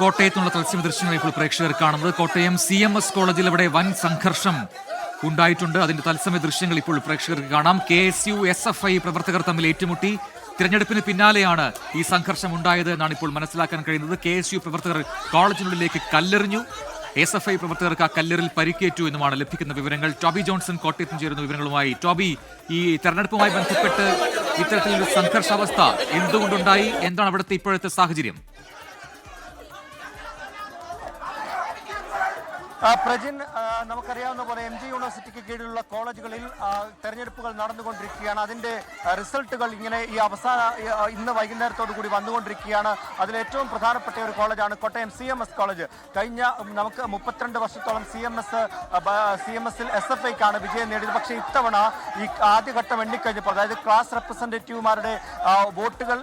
കോട്ടയത്തുള്ള തത്സമയ ദൃശ്യങ്ങൾ ഇപ്പോൾ പ്രേക്ഷകർ കാണുന്നത്. കോട്ടയം സി എം എസ് കോളേജിൽ അവിടെ വൻ സംഘർഷം ഉണ്ടായിട്ടുണ്ട്. അതിന്റെ തത്സമയ ദൃശ്യങ്ങൾ ഇപ്പോൾ പ്രേക്ഷകർക്ക് കാണാം. K S U S F I പ്രവർത്തകർ തമ്മിൽ ഏറ്റുമുട്ടി. തിരഞ്ഞെടുപ്പിന് പിന്നാലെയാണ് ഈ സംഘർഷം ഉണ്ടായത് എന്നാണ് ഇപ്പോൾ മനസ്സിലാക്കാൻ കഴിയുന്നത്. കെ എസ് യു പ്രവർത്തകർ കോളേജിനുള്ളിലേക്ക് കല്ലെറിഞ്ഞു. എസ് എഫ് ഐ പ്രവർത്തകർക്ക് ആ കല്ലെറിൽ പരിക്കേറ്റു എന്നുമാണ് ലഭിക്കുന്ന വിവരങ്ങൾ. ടോബി ജോൺസൺ കോട്ടയത്ത് ചേരുന്ന വിവരങ്ങളുമായി. ടോബി ഈ തെരഞ്ഞെടുപ്പുമായി ബന്ധപ്പെട്ട് ഇത്തരത്തിലൊരു സംഘർഷാവസ്ഥ എന്തുകൊണ്ടുണ്ടായി? എന്താണ് അവിടുത്തെ ഇപ്പോഴത്തെ സാഹചര്യം? പ്രജിൻ നമുക്കറിയാവുന്ന പോലെ എം ജി യൂണിവേഴ്സിറ്റിക്ക് കീഴിലുള്ള കോളേജുകളിൽ തെരഞ്ഞെടുപ്പുകൾ നടന്നുകൊണ്ടിരിക്കുകയാണ്. അതിന്റെ റിസൾട്ടുകൾ ഇങ്ങനെ ഈ അവസാന ഇന്ന് വൈകുന്നേരത്തോടു കൂടി വന്നുകൊണ്ടിരിക്കുകയാണ്. അതിൽ ഏറ്റവും പ്രധാനപ്പെട്ട ഒരു കോളേജാണ് Kottayam C M S college. കഴിഞ്ഞ നമുക്ക് മുപ്പത്തിരണ്ട് വർഷത്തോളം C M S C M എസിൽ എസ് എഫ് ഐക്കാണ് വിജയം നേടിയത്. പക്ഷേ ഇത്തവണ ഈ ആദ്യഘട്ടം എണ്ണിക്കഴിഞ്ഞപ്പോൾ അതായത് ക്ലാസ് റെപ്രസെന്റേറ്റീവുമാരുടെ വോട്ടുകൾ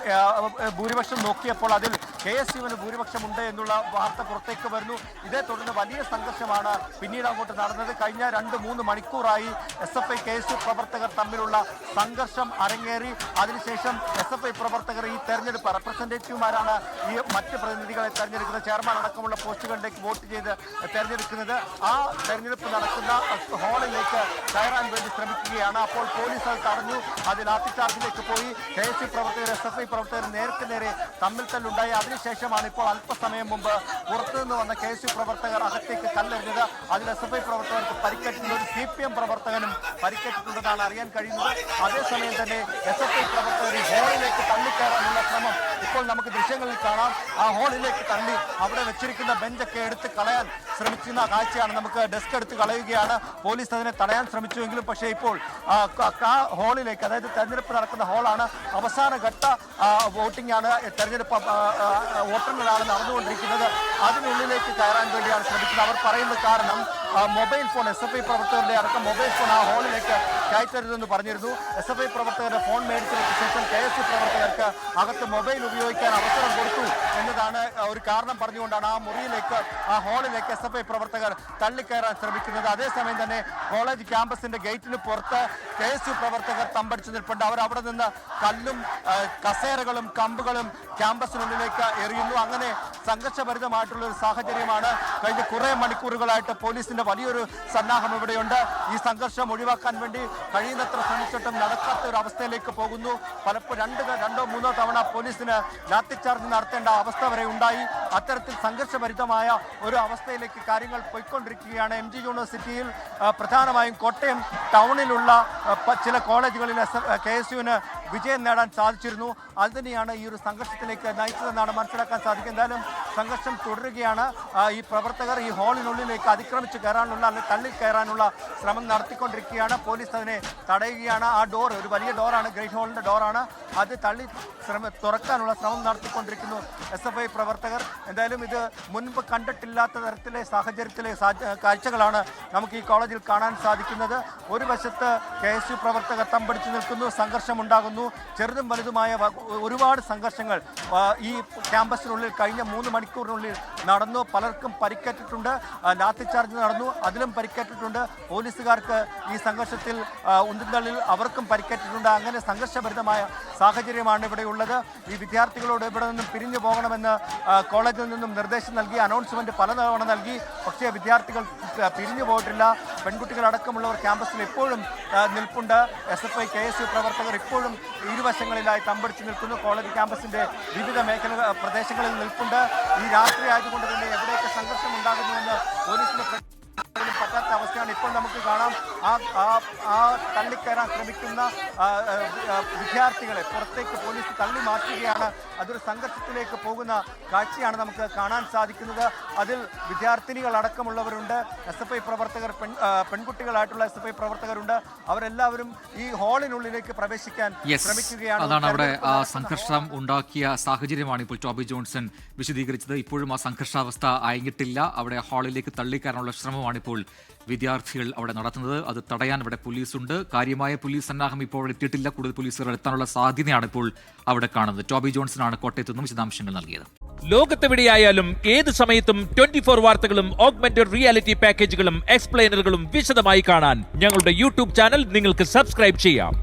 ഭൂരിപക്ഷം നോക്കിയപ്പോൾ അതിൽ കെ എസ് യുവിന് ഭൂരിപക്ഷമുണ്ട് എന്നുള്ള വാർത്ത പുറത്തേക്ക് വരുന്നു. ഇതേ തുടർന്ന് വലിയ സംഘർഷമാണ് പിന്നീട് അങ്ങോട്ട് നടന്നത്. കഴിഞ്ഞ രണ്ട് മൂന്ന് മണിക്കൂറായി എസ് എഫ് ഐ കെ പ്രവർത്തകർ തമ്മിലുള്ള സംഘർഷം അരങ്ങേറി. അതിനുശേഷം എസ് എഫ് ഐ പ്രവർത്തകർ ഈ തെരഞ്ഞെടുപ്പ് റെപ്രസെന്റേറ്റീവുമാരാണ് ഈ മറ്റ് പ്രതിനിധികളെ തെരഞ്ഞെടുക്കുന്നത്. ചെയർമാൻ അടക്കമുള്ള പോസ്റ്റുകളിലേക്ക് വോട്ട് ചെയ്ത് തെരഞ്ഞെടുക്കുന്നത്. ആ തെരഞ്ഞെടുപ്പ് നടക്കുന്ന ഹാളിലേക്ക് കയറാൻ വേണ്ടി ശ്രമിക്കുകയാണ്. അപ്പോൾ പോലീസ് അത് തടഞ്ഞു. അത് ലാത്തിച്ചാർജിലേക്ക് പോയി കെ എസ് യു പ്രവർത്തകർ എസ് എഫ് ഐ പ്രവർത്തകർ നേർക്ക് നേരെ തമ്മിൽ തല്ലുണ്ടായി. അതിനുശേഷമാണ് ഇപ്പോൾ അല്പസമയം മുമ്പ് പുറത്തുനിന്ന് വന്ന കെ എസ് യു പ്രവർത്തകർ അകത്തേക്ക് കല്ലെറിഞ്ഞത് അതിൽ എസ് എഫ് ഐ പ്രവർത്തകർക്ക് പരിക്കേറ്റിട്ടുണ്ട് ഒരു സി പി എം പ്രവർത്തകനും പരിക്കേറ്റിട്ടുണ്ടെന്നാണ് അറിയാൻ കഴിയുന്നത്. അതേസമയം തന്നെ എസ് എഫ് ഐ പ്രവർത്തകർ ഹാളിലേക്ക് തള്ളിക്കയറാനുള്ള ശ്രമം ഇപ്പോൾ നമുക്ക് ദൃശ്യങ്ങളിൽ കാണാം. ആ ഹോളിലേക്ക് തള്ളി അവിടെ വെച്ചിരിക്കുന്ന ബെഞ്ചൊക്കെ എടുത്ത് കളയാൻ ശ്രമിക്കുന്ന കാഴ്ചയാണ് നമുക്ക് ഡെസ്ക് എടുത്ത് കളയുകയാണ്. പോലീസ് അതിനെ തടയാൻ ശ്രമിച്ചുവെങ്കിലും പക്ഷേ ഇപ്പോൾ ആ, ഹോളിലേക്ക് അതായത് തെരഞ്ഞെടുപ്പ് നടക്കുന്ന ഹോളാണ്. അവസാന ഘട്ട ആണ് തെരഞ്ഞെടുപ്പ് വോട്ടെണ്ണലാണ് നടന്നുകൊണ്ടിരിക്കുന്നത്. അതിനുള്ളിലേക്ക് കയറാൻ വേണ്ടിയാണ് ശ്രമിക്കുന്നത് അവർ പറയുന്ന കാരണം mobile phone S F I പ്രവർത്തകരുടെ അടക്കം മൊബൈൽ ഫോൺ ആ ഹാളിലേക്ക് കയറ്റരുതെന്ന് പറഞ്ഞിരുന്നു. എസ് എഫ് ഐ പ്രവർത്തകരുടെ ഫോൺ മേടിച്ചതിന് ശേഷം കെ എസ് പ്രവർത്തകർക്ക് അകത്ത് മൊബൈൽ ഉപയോഗിക്കാൻ അവസരം കൊടുത്തു എന്നതാണ് ഒരു കാരണം പറഞ്ഞുകൊണ്ടാണ് ആ മുറിയിലേക്ക് ആ ഹാളിലേക്ക് എസ് എഫ് ഐ പ്രവർത്തകർ തള്ളിക്കയറാൻ ശ്രമിക്കുന്നത്. അതേസമയം തന്നെ കോളേജ് ക്യാമ്പസിന്റെ ഗേറ്റിന് പുറത്ത് കെ എസ് യു പ്രവർത്തകർ തമ്പടിച്ചു നിൽപ്പുണ്ട്. അവർ അവിടെ നിന്ന് കല്ലും കസേരകളും കമ്പുകളും ക്യാമ്പസിനുള്ളിലേക്ക് എറിയുന്നു. അങ്ങനെ സംഘർഷഭരിതമായിട്ടുള്ള ഒരു സാഹചര്യമാണ്. കഴിഞ്ഞ കുറേ മണിക്കൂറുകളായിട്ട് പോലീസിന്റെ വലിയൊരു സന്നാഹം ഇവിടെയുണ്ട്. ഈ സംഘർഷം ഒഴിവാക്കാൻ വേണ്ടി കഴിയുന്നത്ര ശ്രമിച്ചിട്ടും നടക്കാത്ത ഒരു അവസ്ഥയിലേക്ക് പോകുന്നു. പലപ്പോഴും രണ്ട് രണ്ടോ മൂന്നോ തവണ പോലീസിന് ലാത്തിച്ചാർജ് നടത്തേണ്ട അവസ്ഥ വരെ ഉണ്ടായി. അത്തരത്തിൽ സംഘർഷഭരിതമായ ഒരു അവസ്ഥയിലേക്ക് കാര്യങ്ങൾ പോയിക്കൊണ്ടിരിക്കുകയാണ് എം ജി യൂണിവേഴ്സിറ്റിയിൽ. പ്രധാനമായും കോട്ടയം ടൗണിലുള്ള ചില കോളേജുകളിൽ കെ എസ് യുവിന് വിജയം നേടാൻ സാധിച്ചിരുന്നു. അത് തന്നെയാണ് ഈ ഒരു സംഘർഷത്തിലേക്ക് നയിച്ചതെന്നാണ് മനസ്സിലാക്കാൻ സാധിക്കുക. എന്തായാലും സംഘർഷം തുടരുകയാണ്. ഈ പ്രവർത്തകർ ഈ ഹാളിനുള്ളിലേക്ക് അതിക്രമിച്ച് കയറാനുള്ള അല്ലെങ്കിൽ തള്ളി കയറാനുള്ള ശ്രമം നടത്തിക്കൊണ്ടിരിക്കുകയാണ്. പോലീസ് അതിനെ തടയുകയാണ്. ആ ഡോർ ഒരു വലിയ ഡോറാണ് ഗ്രേറ്റ് ഹാളിന്റെ ഡോറാണ് അത് തള്ളി ശ്രമ തുറക്കാനുള്ള ശ്രമം നടത്തിക്കൊണ്ടിരിക്കുന്നു എസ് എഫ് ഐ പ്രവർത്തകർ. എന്തായാലും ഇത് മുൻപ് കണ്ടിട്ടില്ലാത്ത തരത്തിലെ സാഹചര്യത്തിലെ സാഹച- കാഴ്ചകളാണ് നമുക്ക് ഈ കോളേജിൽ കാണാൻ സാധിക്കുന്നത്. ഒരു വശത്ത് കെ എസ് യു പ്രവർത്തകർ തമ്പടിച്ചു നിൽക്കുന്നു. സംഘർഷമുണ്ടാകുന്നു. ചെറുതും വലുതുമായ ഒരുപാട് സംഘർഷങ്ങൾ ഈ ക്യാമ്പസിനുള്ളിൽ കഴിഞ്ഞ മൂന്ന് മണിക്കൂറിനുള്ളിൽ നടന്നു. പലർക്കും പരിക്കേറ്റിട്ടുണ്ട്. ലാത്തിച്ചാർജ് ലാത്തി ചാർജ് നടന്നു. അതിലും പരിക്കേറ്റിട്ടുണ്ട്. പോലീസുകാർക്ക് ഈ സംഘർഷത്തിൽ ആ, ഉന്തുന്തള്ളിൽ അവർക്കും പരിക്കേറ്റിട്ടുണ്ട്. അങ്ങനെ സംഘർഷഭരിതമായ സാഹചര്യമാണ് ഇവിടെയുള്ളത് ഈ വിദ്യാർത്ഥികളോട് ഇവിടെ നിന്നും പിരിഞ്ഞു പോകണമെന്ന് കോളേജിൽ നിന്നും നിർദ്ദേശം നൽകി അനൗൺസ്മെന്റ് പലതവണ നൽകി. പക്ഷേ വിദ്യാർത്ഥികൾ പിരിഞ്ഞു പോയിട്ടില്ല. പെൺകുട്ടികളടക്കമുള്ളവർ ക്യാമ്പസിൽ ഇപ്പോഴും ആ, നിൽപ്പുണ്ട്. S F I K S U പ്രവർത്തകർ ഇപ്പോഴും ഇരുവശങ്ങളിലായി തമ്പടിച്ച് നിൽക്കുന്നു. കോളേജ് ക്യാമ്പസിന്റെ വിവിധ മേഖല പ്രദേശങ്ങളിൽ നിൽപ്പുണ്ട്. ഈ രാത്രി ആയതുകൊണ്ട് തന്നെ എവിടെയൊക്കെ സംഘർഷം ഉണ്ടാകുന്നുവെന്ന് പോലീസിന് പ്ര- പോലും പറ്റാത്ത അവസ്ഥയാണ് ഇപ്പോൾ നമുക്ക് കാണാം. ആ ആ തള്ളിക്കയറാൻ ശ്രമിക്കുന്ന വിദ്യാർത്ഥികളെ പുറത്തേക്ക് പോലീസ് തള്ളി മാറ്റുകയാണ്. അതൊരു സംഘർഷത്തിലേക്ക് പോകുന്ന കാഴ്ചയാണ് നമുക്ക് കാണാൻ സാധിക്കുന്നത്. അതിൽ വിദ്യാർത്ഥിനികൾ അടക്കമുള്ളവരുണ്ട്. എസ് എഫ് ഐ പ്രവർത്തകർ പെൺ പെൺകുട്ടികളായിട്ടുള്ള എസ് എഫ് ഐ പ്രവർത്തകരുണ്ട്. അവരെല്ലാവരും ഈ ഹാളിനുള്ളിലേക്ക് പ്രവേശിക്കാൻ ശ്രമിക്കുകയാണ്. അതാണ് അവിടെ സംഘർഷം ഉണ്ടാക്കിയ സാഹചര്യമാണ് ഇപ്പോൾ ടോബി ജോൺസൺ വിശദീകരിച്ചത്. ഇപ്പോഴും ആ സംഘർഷാവസ്ഥ അയങ്ങിട്ടില്ല അവിടെ ഹാളിലേക്ക് തള്ളിക്കാനുള്ള ശ്രമമാണ് ഇപ്പോൾ വിദ്യാർത്ഥികൾ അവിടെ നടത്തുന്നത്. അത് തടയാൻ ഇവിടെ പോലീസുണ്ട്. കാര്യമായ പോലീസ് സന്നാഹം ഇപ്പോൾ അവിടെ എത്തിയിട്ടില്ല. കൂടുതൽ പോലീസുകാർ എത്താനുള്ള സാധ്യതയാണ് ഇപ്പോൾ അവിടെ കാണുന്നത്. ടോബി ജോൺസൺ ആണ് കോട്ടയത്ത് നിന്നും വിശദാംശങ്ങൾ നൽകിയത്. ലോകത്തെവിടെയായാലും ഏത് സമയത്തും ട്വന്റി ഫോർ വാർത്തകളും ഓഗ്മെന്റഡ് റിയാലിറ്റി പാക്കേജുകളും എക്സ്പ്ലെയിനറുകളും വിശദമായി കാണാൻ ഞങ്ങളുടെ യൂട്യൂബ് ചാനൽ നിങ്ങൾക്ക് സബ്സ്ക്രൈബ് ചെയ്യാം.